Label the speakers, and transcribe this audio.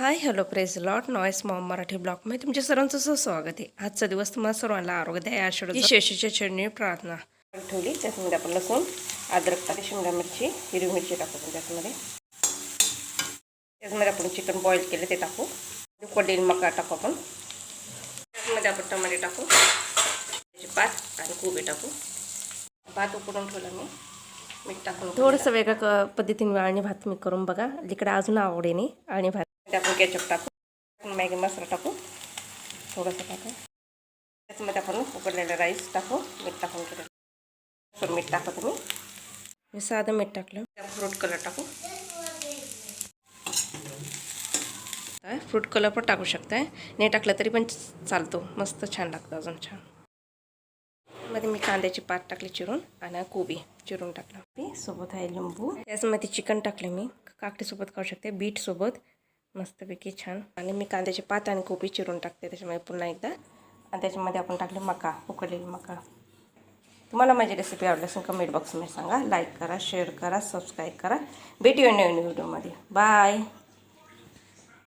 Speaker 1: हाय hello प्रेज लॉट नॉईस मॉम मराठी ब्लॉगमध्ये तुमच्या सर्वांचं स्वागत आहे आजचा दिवस तुम्हाला सर्वांना आरोग्य द्या आषाढ शेषीच्या चरणी प्रार्थना ठेवली त्याच्यामध्ये आपण लसूण अद्रक टाकली शिमला मिरची हिरवी मिरची टाकू आपण त्याच्यामध्ये त्याच्यामध्ये आपण चिकन बॉईल केलं ते टाकू उकडलेली मका टाकू आपण त्याच्यामध्ये आपण टमाटे टाकू त्याचे पात आणि कोबी टाकू भात उकडून ठेवला मी मीठ टाकून थोडंसं वेगळ्या क पद्धतीने आणि भात मी करून बघा इकडे अजून आवडेने आणि भात आपण केचप टाकू. मॅगी मसाला टाकू. थोडंसं टाकू. त्याच्यामध्ये आपण उकडलेलं राईस टाकू. मीठ टाकून केलं थोडं मीठ टाकू तुम्ही. मी साधं मीठ टाकलं. फ्रूट कलर टाकू. फ्रूट कलर पण टाकू शकताय. नाही टाकलं तरी पण चालतो. मस्त छान लागतं अजून छान. मध्ये मी कांद्याची पात टाकली चिरून आणि कोबी चिरून टाकलं. सोबत आहे लिंबू. त्याच्यामध्ये चिकन टाकले मी. काकडीसोबत खाऊ शकते. बीटसोबत. मस्तपैकी छान. आणि मी कांद्याची पात आणि कोबी चिरून टाकते त्याच्यामध्ये पुन्हा एकदा. आणि त्याच्यामध्ये आपण टाकले मका उकडलेली मका. तुम्हाला माझी रेसिपी आवडली असेल कमेंट बॉक्समध्ये सांगा. लाईक करा शेअर करा सबस्क्राईब करा. भेटूया नवीन व्हिडिओमध्ये बाय